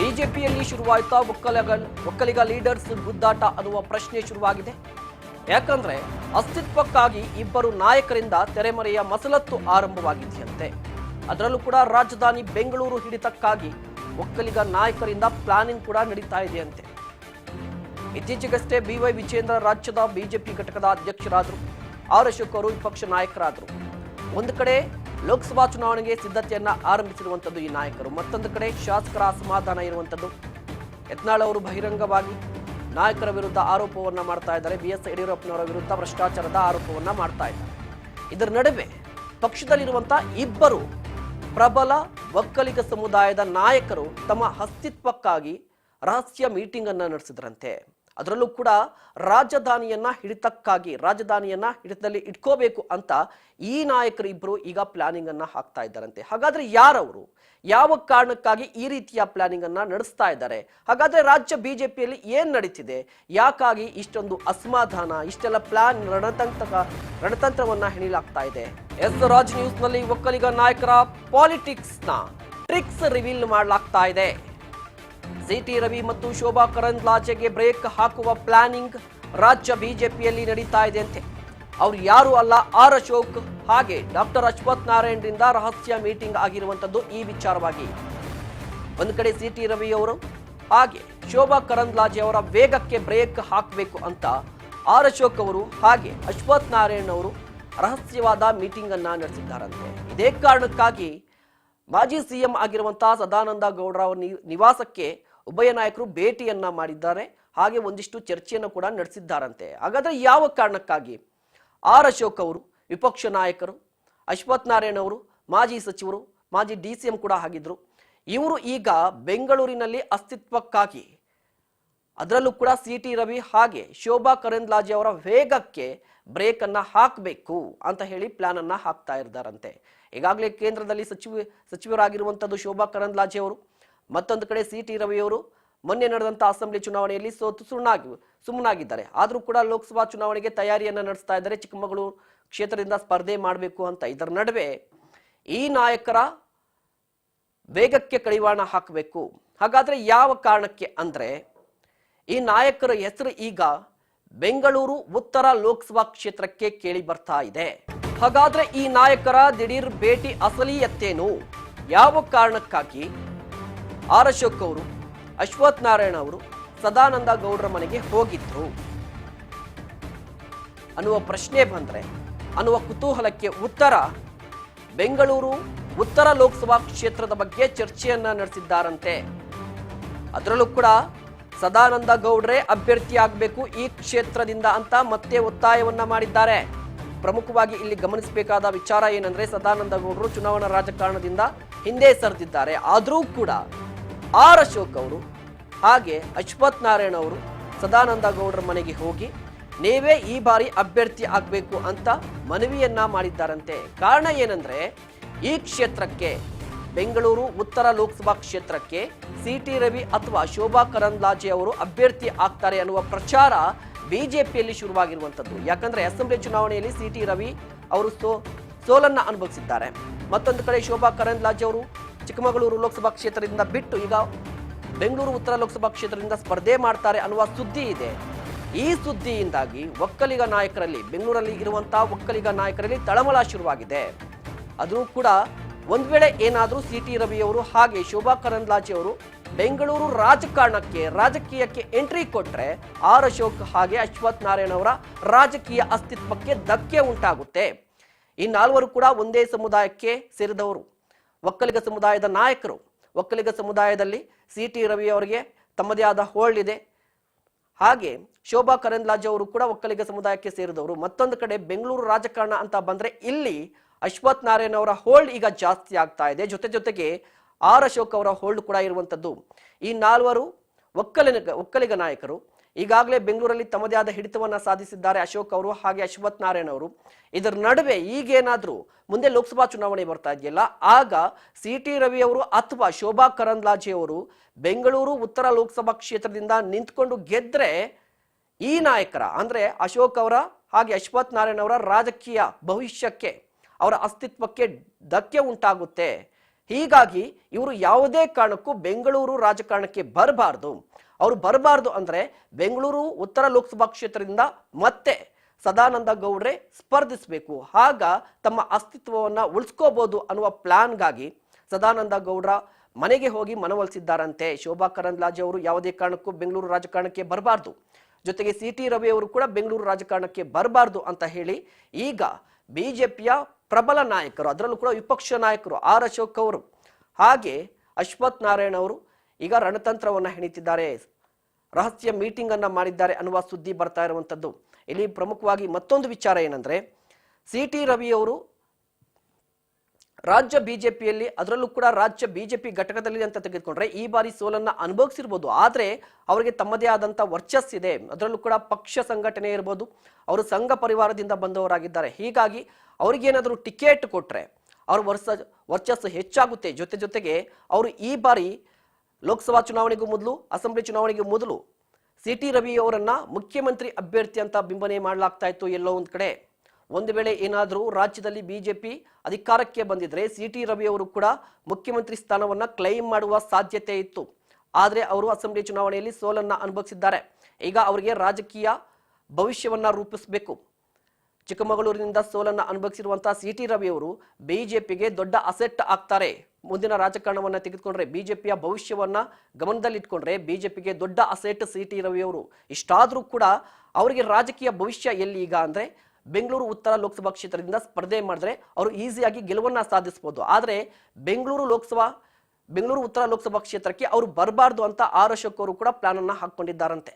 ಬಿಜೆಪಿಯಲ್ಲಿ ಶುರುವಾಯ್ತಾ ಒಕ್ಕಲಿಗ ಒಕ್ಕಲಿಗ ಲೀಡರ್ಸ್ ಗುದ್ದಾಟ ಅನ್ನುವ ಪ್ರಶ್ನೆ ಶುರುವಾಗಿದೆ. ಯಾಕಂದ್ರೆ ಅಸ್ತಿತ್ವಕ್ಕಾಗಿ ಇಬ್ಬರು ನಾಯಕರಿಂದ ತೆರೆಮರೆಯ ಮಸಲತ್ತು ಆರಂಭವಾಗಿದೆಯಂತೆ. ಅದರಲ್ಲೂ ಕೂಡ ರಾಜಧಾನಿ ಬೆಂಗಳೂರು ಹಿಡಿತಕ್ಕಾಗಿ ಒಕ್ಕಲಿಗ ನಾಯಕರಿಂದ ಪ್ಲಾನಿಂಗ್ ಕೂಡ ನಡೀತಾ ಇದೆಯಂತೆ. ಇತ್ತೀಚೆಗಷ್ಟೇ ಬಿವೈ ವಿಜೇಂದ್ರ ರಾಜ್ಯದ ಬಿಜೆಪಿ ಘಟಕದ ಅಧ್ಯಕ್ಷರಾದರು, ಆರ್ ಅಶೋಕ್ ಅವರು ವಿಪಕ್ಷ ನಾಯಕರಾದರು. ಒಂದು ಕಡೆ ಲೋಕಸಭಾ ಚುನಾವಣೆಗೆ ಸಿದ್ಧತೆಯನ್ನ ಆರಂಭಿಸಿರುವಂಥದ್ದು ಈ ನಾಯಕರು. ಮತ್ತೊಂದು ಕಡೆ ಶಾಸಕರ ಅಸಮಾಧಾನ ಇರುವಂಥದ್ದು. ಯತ್ನಾಳ್ ಅವರು ಬಹಿರಂಗವಾಗಿ ನಾಯಕರ ವಿರುದ್ಧ ಆರೋಪವನ್ನು ಮಾಡ್ತಾ ಇದ್ದಾರೆ. ಬಿ ಎಸ್ ಯಡಿಯೂರಪ್ಪನವರ ವಿರುದ್ಧ ಭ್ರಷ್ಟಾಚಾರದ ಆರೋಪವನ್ನು ಮಾಡ್ತಾ ಇದ್ದಾರೆ. ಇದರ ನಡುವೆ ಪಕ್ಷದಲ್ಲಿರುವಂಥ ಇಬ್ಬರು ಪ್ರಬಲ ಒಕ್ಕಲಿಗ ಸಮುದಾಯದ ನಾಯಕರು ತಮ್ಮ ಅಸ್ತಿತ್ವಕ್ಕಾಗಿ ರಹಸ್ಯ ಮೀಟಿಂಗ್ ಅನ್ನ ನಡೆಸಿದ್ರಂತೆ. ಅದರಲ್ಲೂ ಕೂಡ ರಾಜಧಾನಿಯನ್ನ ಹಿಡಿತಕ್ಕಾಗಿ, ರಾಜಧಾನಿಯನ್ನ ಹಿಡಿತದಲ್ಲಿ ಇಟ್ಕೋಬೇಕು ಅಂತ ಈ ನಾಯಕರು ಇಬ್ರು ಈಗ ಪ್ಲಾನಿಂಗ್ ಅನ್ನ ಹಾಕ್ತಾ ಇದ್ದಾರಂತೆ. ಹಾಗಾದ್ರೆ ಯಾರವರು? ಯಾವ ಕಾರಣಕ್ಕಾಗಿ ಈ ರೀತಿಯ ಪ್ಲಾನಿಂಗ್ ಅನ್ನ ನಡೆಸ್ತಾ ಇದ್ದಾರೆ? ಹಾಗಾದ್ರೆ ರಾಜ್ಯ ಬಿಜೆಪಿಯಲ್ಲಿ ಏನ್ ನಡೀತಿದೆ? ಯಾಕಾಗಿ ಇಷ್ಟೊಂದು ಅಸಮಾಧಾನ, ಇಷ್ಟೆಲ್ಲ ಪ್ಲಾನ್ ರಣತಂತ್ರ, ರಣತಂತ್ರವನ್ನ ಹೆಣಿಲಾಗ್ತಾ ಇದೆ? ಎಸ್ ರಾಜ್ ನ್ಯೂಸ್ನಲ್ಲಿ ಒಕ್ಕಲಿಗ ನಾಯಕರ ಪಾಲಿಟಿಕ್ಸ್ನ ಟ್ರಿಕ್ಸ್ ರಿವೀಲ್ ಮಾಡಲಾಗ್ತಾ ಇದೆ. ಸಿಟಿ ರವಿ ಮತ್ತು ಶೋಭಾ ಕರಂದ್ಲಾಜೆಗೆ ಬ್ರೇಕ್ ಹಾಕುವ ಪ್ಲಾನಿಂಗ್ ರಾಜ್ಯ ಬಿಜೆಪಿಯಲ್ಲಿ ನಡೀತಾ ಇದೆ ಅಂತೆ. ಅವ್ರು ಯಾರು ಅಲ್ಲ, ಆರ್ ಅಶೋಕ್ ಹಾಗೆ ಡಾಕ್ಟರ್ ಅಶ್ವಥ್ ನಾರಾಯಣರಿಂದ ರಹಸ್ಯ ಮೀಟಿಂಗ್ ಆಗಿರುವಂತದ್ದು ಈ ವಿಚಾರವಾಗಿ. ಒಂದು ಕಡೆ ಸಿಟಿ ರವಿ ಅವರು, ಹಾಗೆ ಶೋಭಾ ಕರಂದ್ಲಾಜೆ ಅವರ ವೇಗಕ್ಕೆ ಬ್ರೇಕ್ ಹಾಕಬೇಕು ಅಂತ ಆರ್ ಅಶೋಕ್ ಅವರು ಹಾಗೆ ಅಶ್ವಥ್ ನಾರಾಯಣ್ ಅವರು ರಹಸ್ಯವಾದ ಮೀಟಿಂಗ್ ಅನ್ನ ನಡೆಸಿದ್ದಾರಂತೆ. ಇದೇ ಕಾರಣಕ್ಕಾಗಿ ಮಾಜಿ ಸಿಎಂ ಆಗಿರುವಂತಹ ಸದಾನಂದ ಗೌಡರ ಅವರ ನಿವಾಸಕ್ಕೆ ಉಭಯ ನಾಯಕರು ಭೇಟಿಯನ್ನ ಮಾಡಿದ್ದಾರೆ. ಹಾಗೆ ಒಂದಿಷ್ಟು ಚರ್ಚೆಯನ್ನು ಕೂಡ ನಡೆಸಿದ್ದಾರಂತೆ. ಹಾಗಾದ್ರೆ ಯಾವ ಕಾರಣಕ್ಕಾಗಿ? ಆರ್ ಅಶೋಕ್ ಅವರು, ವಿಪಕ್ಷ ನಾಯಕರು, ಅಶ್ವಥ್ ನಾರಾಯಣ್ ಅವರು, ಮಾಜಿ ಸಚಿವರು, ಮಾಜಿ ಡಿ ಸಿ ಎಂ ಕೂಡ ಆಗಿದ್ರು. ಇವರು ಈಗ ಬೆಂಗಳೂರಿನಲ್ಲಿ ಅಸ್ತಿತ್ವಕ್ಕಾಗಿ, ಅದರಲ್ಲೂ ಕೂಡ ಸಿ ಟಿ ರವಿ ಹಾಗೆ ಶೋಭಾ ಕರಂದ್ಲಾಜೆ ಅವರ ವೇಗಕ್ಕೆ ಬ್ರೇಕ್ ಅನ್ನ ಹಾಕಬೇಕು ಅಂತ ಹೇಳಿ ಪ್ಲಾನ್ ಅನ್ನ ಹಾಕ್ತಾ ಇದ್ದಾರಂತೆ. ಈಗಾಗಲೇ ಕೇಂದ್ರದಲ್ಲಿ ಸಚಿವ, ಸಚಿವರಾಗಿರುವಂತದ್ದು ಶೋಭಾ ಕರಂದ್ಲಾಜೆ ಅವರು. ಮತ್ತೊಂದು ಕಡೆ ಸಿ ಟಿ ರವಿಯವರು ಮೊನ್ನೆ ನಡೆದಂತ ಅಸೆಂಬ್ಲಿ ಚುನಾವಣೆಯಲ್ಲಿ ಸೋತು ಸುಣ್ಣಾಗಿ, ಸುಮ್ಮನಾಗಿದ್ದಾರೆ. ಆದರೂ ಕೂಡ ಲೋಕಸಭಾ ಚುನಾವಣೆಗೆ ತಯಾರಿಯನ್ನು ನಡೆಸ್ತಾ ಇದ್ದಾರೆ. ಚಿಕ್ಕಮಗಳೂರು ಕ್ಷೇತ್ರದಿಂದ ಸ್ಪರ್ಧೆ ಮಾಡಬೇಕು ಅಂತ ಇದರ ನಡುವೆ ಈ ನಾಯಕರ ವೇಗಕ್ಕೆ ಕಡಿವಾಣ ಹಾಕಬೇಕು. ಹಾಗಾದ್ರೆ ಯಾವ ಕಾರಣಕ್ಕೆ ಅಂದರೆ ಈ ನಾಯಕರ ಹೆಸರು ಈಗ ಬೆಂಗಳೂರು ಉತ್ತರ ಲೋಕಸಭಾ ಕ್ಷೇತ್ರಕ್ಕೆ ಕೇಳಿ ಬರ್ತಾ ಇದೆ. ಹಾಗಾದ್ರೆ ಈ ನಾಯಕರ ದಿಢೀರ್ ಭೇಟಿ ಅಸಲಿಯತ್ತೇನು? ಯಾವ ಕಾರಣಕ್ಕಾಗಿ? ಆರ್ ಅಶೋಕ್ ಅವರು, ಅಶ್ವಥ್ ನಾರಾಯಣ ಅವರು, ಸದಾನಂದ ಗೌಡ್ರ ಮನೆಗೆ ಹೋಗಿದ್ರು. ಅನ್ನುವ ಪ್ರಶ್ನೆ ಬಂದ್ರೆ, ಅನ್ನುವ ಕುತೂಹಲಕ್ಕೆ ಉತ್ತರ, ಬೆಂಗಳೂರು ಉತ್ತರ ಲೋಕಸಭಾ ಕ್ಷೇತ್ರದ ಬಗ್ಗೆ ಚರ್ಚೆಯನ್ನ ನಡೆಸಿದ್ದಾರಂತೆ. ಅದರಲ್ಲೂ ಕೂಡ ಸದಾನಂದ ಗೌಡ್ರೆ ಅಭ್ಯರ್ಥಿ ಆಗಬೇಕು ಈ ಕ್ಷೇತ್ರದಿಂದ ಅಂತ ಮತ್ತೆ ಒತ್ತಾಯವನ್ನ ಮಾಡಿದ್ದಾರೆ. ಪ್ರಮುಖವಾಗಿ ಇಲ್ಲಿ ಗಮನಿಸಬೇಕಾದ ವಿಚಾರ ಏನಂದ್ರೆ, ಸದಾನಂದ ಗೌಡರು ಚುನಾವಣಾ ರಾಜಕಾರಣದಿಂದ ಹಿಂದೆ ಸರಿದಿದ್ದಾರೆ. ಆದರೂ ಕೂಡ ಆರ್ ಅಶೋಕ್ ಅವರು ಹಾಗೆ ಅಶ್ವಥ್ ನಾರಾಯಣ ಅವರು ಸದಾನಂದ ಗೌಡರ ಮನೆಗೆ ಹೋಗಿ, ನೀವೇ ಈ ಬಾರಿ ಅಭ್ಯರ್ಥಿ ಆಗಬೇಕು ಅಂತ ಮನವಿಯನ್ನ ಮಾಡಿದ್ದಾರಂತೆ. ಕಾರಣ ಏನಂದ್ರೆ, ಈ ಕ್ಷೇತ್ರಕ್ಕೆ ಬೆಂಗಳೂರು, ಉತ್ತರ ಲೋಕಸಭಾ ಕ್ಷೇತ್ರಕ್ಕೆ ಸಿ ಟಿ ರವಿ ಅಥವಾ ಶೋಭಾ ಕರಂದ್ಲಾಜೆ ಅವರು ಅಭ್ಯರ್ಥಿ ಆಗ್ತಾರೆ ಅನ್ನುವ ಪ್ರಚಾರ ಬಿಜೆಪಿಯಲ್ಲಿ ಶುರುವಾಗಿರುವಂಥದ್ದು ಯಾಕಂದ್ರೆ ಅಸೆಂಬ್ಲಿ ಚುನಾವಣೆಯಲ್ಲಿ ಸಿ ಟಿ ರವಿ ಅವರು ಸೋ, ಸೋಲನ್ನ ಅನುಭವಿಸಿದ್ದಾರೆ. ಮತ್ತೊಂದು ಕಡೆ ಶೋಭಾ ಕರಂದ್ಲಾಜೆ ಅವರು ಚಿಕ್ಕಮಗಳೂರು ಲೋಕಸಭಾ ಕ್ಷೇತ್ರದಿಂದ ಬಿಟ್ಟು ಈಗ ಬೆಂಗಳೂರು ಉತ್ತರ ಲೋಕಸಭಾ ಕ್ಷೇತ್ರದಿಂದ ಸ್ಪರ್ಧೆ ಮಾಡ್ತಾರೆ ಅನ್ನುವ ಸುದ್ದಿ ಇದೆ. ಈ ಸುದ್ದಿಯಿಂದಾಗಿ ಒಕ್ಕಲಿಗ ನಾಯಕರಲ್ಲಿ, ಬೆಂಗಳೂರಲ್ಲಿ ಇರುವಂತಹ ಒಕ್ಕಲಿಗ ನಾಯಕರಲ್ಲಿ ತಳಮಳ ಶುರುವಾಗಿದೆ. ಅದು ಕೂಡ ಒಂದು ವೇಳೆ ಏನಾದರೂ ಸಿ ಟಿ ರವಿಯವರು ಹಾಗೆ ಶೋಭಾ ಕರಂದ್ಲಾಜೆ ಅವರು ಬೆಂಗಳೂರು ರಾಜಕಾರಣಕ್ಕೆ, ರಾಜಕೀಯಕ್ಕೆ ಎಂಟ್ರಿ ಕೊಟ್ಟರೆ ಆರ್ ಅಶೋಕ್ ಹಾಗೆ ಅಶ್ವಥ್ ನಾರಾಯಣ ಅವರ ರಾಜಕೀಯ ಅಸ್ತಿತ್ವಕ್ಕೆ ಧಕ್ಕೆ ಉಂಟಾಗುತ್ತೆ. ಈ ನಾಲ್ವರು ಕೂಡ ಒಂದೇ ಸಮುದಾಯಕ್ಕೆ ಸೇರಿದವರು. ಒಕ್ಕಲಿಗ ಸಮುದಾಯದ ನಾಯಕರು. ಒಕ್ಕಲಿಗ ಸಮುದಾಯದಲ್ಲಿ ಸಿ ಟಿ ರವಿ ಅವರಿಗೆ ತಮ್ಮದೇ ಆದ ಹೋಲ್ಡ್ ಇದೆ ಹಾಗೆ ಶೋಭಾ ಕರಂದ್ಲಾಜೆ ಅವರು ಕೂಡ ಒಕ್ಕಲಿಗ ಸಮುದಾಯಕ್ಕೆ ಸೇರಿದವರು. ಮತ್ತೊಂದು ಕಡೆ ಬೆಂಗಳೂರು ರಾಜಕಾರಣ ಅಂತ ಬಂದ್ರೆ ಇಲ್ಲಿ ಅಶ್ವಥ್ ನಾರಾಯಣ ಅವರ ಹೋಲ್ಡ್ ಈಗ ಜಾಸ್ತಿ ಆಗ್ತಾ ಇದೆ. ಜೊತೆ ಜೊತೆಗೆ ಆರ್ ಅಶೋಕ್ ಅವರ ಹೋಲ್ಡ್ ಕೂಡ ಇರುವಂತದ್ದು. ಈ ನಾಲ್ವರು ಒಕ್ಕಲಿಗ ಒಕ್ಕಲಿಗ ನಾಯಕರು. ಈಗಾಗಲೇ ಬೆಂಗಳೂರಲ್ಲಿ ತಮ್ಮದೇ ಆದ ಹಿಡಿತವನ್ನು ಸಾಧಿಸಿದ್ದಾರೆ ಅಶೋಕ್ ಅವರು ಹಾಗೆ ಅಶ್ವಥ್ ನಾರಾಯಣ್ ಅವರು. ಇದರ ನಡುವೆ ಈಗೇನಾದರೂ ಮುಂದೆ ಲೋಕಸಭಾ ಚುನಾವಣೆ ಬರ್ತಾ ಇದೆಯಲ್ಲ, ಆಗ ಸಿ ಟಿ ರವಿ ಅವರು ಅಥವಾ ಶೋಭಾ ಕರಂದ್ಲಾಜೆ ಅವರು ಬೆಂಗಳೂರು ಉತ್ತರ ಲೋಕಸಭಾ ಕ್ಷೇತ್ರದಿಂದ ನಿಂತ್ಕೊಂಡು ಗೆದ್ರೆ ಈ ನಾಯಕರ, ಅಂದ್ರೆ ಅಶೋಕ್ ಅವರ ಹಾಗೆ ಅಶ್ವಥ್ ನಾರಾಯಣ್ ಅವರ ರಾಜಕೀಯ ಭವಿಷ್ಯಕ್ಕೆ, ಅವರ ಅಸ್ತಿತ್ವಕ್ಕೆ ಧಕ್ಕೆ ಉಂಟಾಗುತ್ತೆ. ಹೀಗಾಗಿ ಇವರು ಯಾವುದೇ ಕಾರಣಕ್ಕೂ ಬೆಂಗಳೂರು ರಾಜಕಾರಣಕ್ಕೆ ಬರಬಾರ್ದು. ಅವರು ಬರಬಾರ್ದು ಅಂದರೆ ಬೆಂಗಳೂರು, ಉತ್ತರ ಲೋಕಸಭಾ ಕ್ಷೇತ್ರದಿಂದ ಮತ್ತೆ ಸದಾನಂದ ಗೌಡ್ರೆ ಸ್ಪರ್ಧಿಸಬೇಕು. ಆಗ ತಮ್ಮ ಅಸ್ತಿತ್ವವನ್ನು ಉಳಿಸ್ಕೋಬಹುದು ಅನ್ನುವ ಪ್ಲಾನ್ಗಾಗಿ ಸದಾನಂದ ಗೌಡ್ರ ಮನೆಗೆ ಹೋಗಿ ಮನವೊಲಿಸಿದ್ದಾರಂತೆ. ಶೋಭಾ ಕರಂದ್ಲಾಜೆ ಅವರು ಯಾವುದೇ ಕಾರಣಕ್ಕೂ ಬೆಂಗಳೂರು ರಾಜಕಾರಣಕ್ಕೆ ಬರಬಾರ್ದು. ಜೊತೆಗೆ ಸಿ ಟಿ ರವಿ ಅವರು ಕೂಡ ಬೆಂಗಳೂರು ರಾಜಕಾರಣಕ್ಕೆ ಬರಬಾರ್ದು ಅಂತ ಹೇಳಿ ಈಗ ಬಿಜೆಪಿಯ ಪ್ರಬಲ ನಾಯಕರು, ಅದರಲ್ಲೂ ಕೂಡ ವಿಪಕ್ಷ ನಾಯಕರು ಆರ್ ಅಶೋಕ್ ಅವರು, ಹಾಗೆ ಅಶ್ವಥ್ ನಾರಾಯಣ ಅವರು ಈಗ ರಣತಂತ್ರವನ್ನು ಹೆಣಿತಿದ್ದಾರೆ. ರಹಸ್ಯ ಮೀಟಿಂಗ್ ಅನ್ನ ಮಾಡಿದ್ದಾರೆ ಅನ್ನುವ ಸುದ್ದಿ ಬರ್ತಾ ಇರುವಂತದ್ದು. ಇಲ್ಲಿ ಪ್ರಮುಖವಾಗಿ ಮತ್ತೊಂದು ವಿಚಾರ ಏನಂದ್ರೆ, ಸಿ ಟಿ ರವಿ ಅವರು ರಾಜ್ಯ ಬಿಜೆಪಿಯಲ್ಲಿ, ಅದರಲ್ಲೂ ಕೂಡ ರಾಜ್ಯ ಬಿಜೆಪಿ ಘಟಕದಲ್ಲಿ ಅಂತ ತೆಗೆದುಕೊಂಡ್ರೆ ಈ ಬಾರಿ ಸೋಲನ್ನ ಅನುಭವಿಸಿರ್ಬೋದು. ಆದ್ರೆ ಅವರಿಗೆ ತಮ್ಮದೇ ಆದಂತ ವರ್ಚಸ್ಸಿದೆ ಅದರಲ್ಲೂ ಕೂಡ ಪಕ್ಷ ಸಂಘಟನೆ ಇರ್ಬೋದು. ಅವರು ಸಂಘ ಪರಿವಾರದಿಂದ ಬಂದವರಾಗಿದ್ದಾರೆ. ಹೀಗಾಗಿ ಅವ್ರಿಗೇನಾದರೂ ಟಿಕೆಟ್ ಕೊಟ್ರೆ ಅವ್ರ ವರ್ಷ ವರ್ಚಸ್ಸು ಹೆಚ್ಚಾಗುತ್ತೆ. ಜೊತೆ ಜೊತೆಗೆ ಅವರು ಈ ಬಾರಿ ಲೋಕಸಭಾ ಚುನಾವಣೆಗೂ ಮೊದಲು, ಅಸೆಂಬ್ಲಿ ಚುನಾವಣೆಗೂ ಮೊದಲು ಸಿ ಟಿ ರವಿ ಅವರನ್ನ ಮುಖ್ಯಮಂತ್ರಿ ಅಭ್ಯರ್ಥಿ ಅಂತ ಬಿಂಬನೆ ಮಾಡಲಾಗ್ತಾ ಇತ್ತು ಎಲ್ಲೋ ಒಂದ್ ಕಡೆ. ಒಂದು ವೇಳೆ ಏನಾದರೂ ರಾಜ್ಯದಲ್ಲಿ ಬಿಜೆಪಿ ಅಧಿಕಾರಕ್ಕೆ ಬಂದಿದ್ರೆ ಸಿ ಟಿ ರವಿ ಅವರು ಕೂಡ ಮುಖ್ಯಮಂತ್ರಿ ಸ್ಥಾನವನ್ನು ಕ್ಲೈಮ್ ಮಾಡುವ ಸಾಧ್ಯತೆ ಇತ್ತು. ಆದರೆ ಅವರು ಅಸೆಂಬ್ಲಿ ಚುನಾವಣೆಯಲ್ಲಿ ಸೋಲನ್ನ ಅನುಭವಿಸಿದ್ದಾರೆ. ಈಗ ಅವರಿಗೆ ರಾಜಕೀಯ ಭವಿಷ್ಯವನ್ನ ರೂಪಿಸಬೇಕು. ಚಿಕ್ಕಮಗಳೂರಿನಿಂದ ಸೋಲನ್ನ ಅನುಭವಿಸಿರುವಂತಹ ಸಿ ಟಿ ರವಿ ಅವರು ಬಿಜೆಪಿಗೆ ದೊಡ್ಡ ಅಸೆಟ್ ಆಗ್ತಾರೆ. ಮುಂದಿನ ರಾಜಕಾರಣವನ್ನ ತೆಗೆದುಕೊಂಡ್ರೆ ಬಿಜೆಪಿಯ ಭವಿಷ್ಯವನ್ನ ಗಮನದಲ್ಲಿಟ್ಕೊಂಡ್ರೆ ಬಿಜೆಪಿಗೆ ದೊಡ್ಡ ಅಸೆಟ್ ಸಿ ಟಿ ರವಿ ಅವರು. ಇಷ್ಟಾದ್ರೂ ಕೂಡ ಅವರಿಗೆ ರಾಜಕೀಯ ಭವಿಷ್ಯ ಎಲ್ಲಿ ಈಗ ಅಂದ್ರೆ ಬೆಂಗಳೂರು ಉತ್ತರ ಲೋಕಸಭಾ ಕ್ಷೇತ್ರದಿಂದ ಸ್ಪರ್ಧೆ ಮಾಡಿದ್ರೆ ಅವರು ಈಸಿಯಾಗಿ ಗೆಲುವನ್ನ ಸಾಧಿಸಬಹುದು ಆದರೆ ಬೆಂಗಳೂರು ಲೋಕಸಭಾ, ಬೆಂಗಳೂರು ಉತ್ತರ ಲೋಕಸಭಾ ಕ್ಷೇತ್ರಕ್ಕೆ ಅವರು ಬರಬಾರ್ದು ಅಂತ ಆರ್ ಕೂಡ ಪ್ಲಾನ್ ಅನ್ನ ಹಾಕೊಂಡಿದ್ದಾರಂತೆ